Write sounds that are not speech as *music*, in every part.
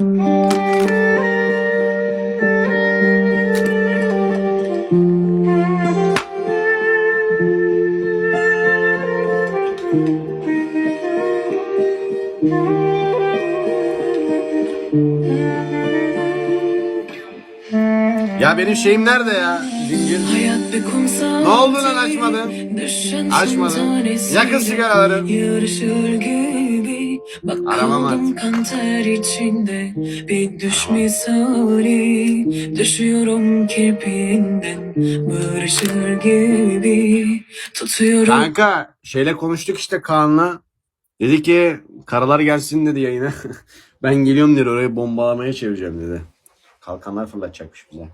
Ya benim şeyim nerede ya? Zincir. Ne oldu lan açmadın? Açmadın. Yakın sigaraları. Bak Aramam kaldım kan ter içinde Bir düş misali Düşüyorum kirpiğinden Barışır gibi Tutuyorum Kanka şeyle konuştuk işte Kaan'la. Dedi ki karalar gelsin dedi yayına. *laughs* ben geliyorum dedi orayı bombalamaya çevireceğim dedi. Kalkanlar fırlatacakmış bize.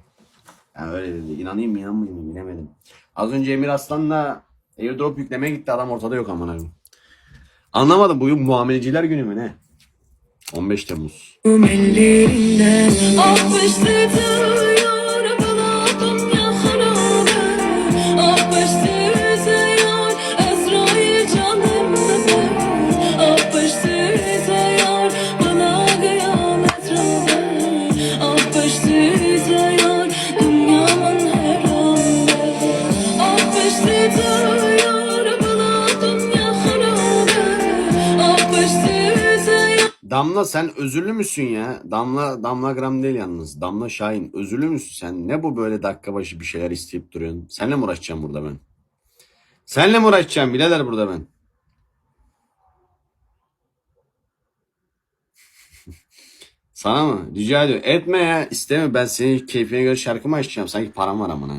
Yani öyle dedi. İnanayım mı inanmayayım mı bilemedim. Az önce Emir Aslan'la airdrop yüklemeye gitti adam ortada yok amına koyayım. Anlamadım bugün muameleciler günü mü ne? 15 Temmuz. Ah başlatıyor bana dünya harabe Ah başlatıyor Damla sen özürlü müsün ya? Damla Damla Gram değil yalnız. Damla Şahin özürlü müsün sen? Ne bu böyle dakika başı bir şeyler isteyip duruyorsun? Seninle mi uğraşacağım burada ben? Seninle mi uğraşacağım birader burada ben? *laughs* Sana mı? Rica ediyorum. Etme ya. İsteme. Ben senin keyfine göre şarkımı açacağım. Sanki param var amına.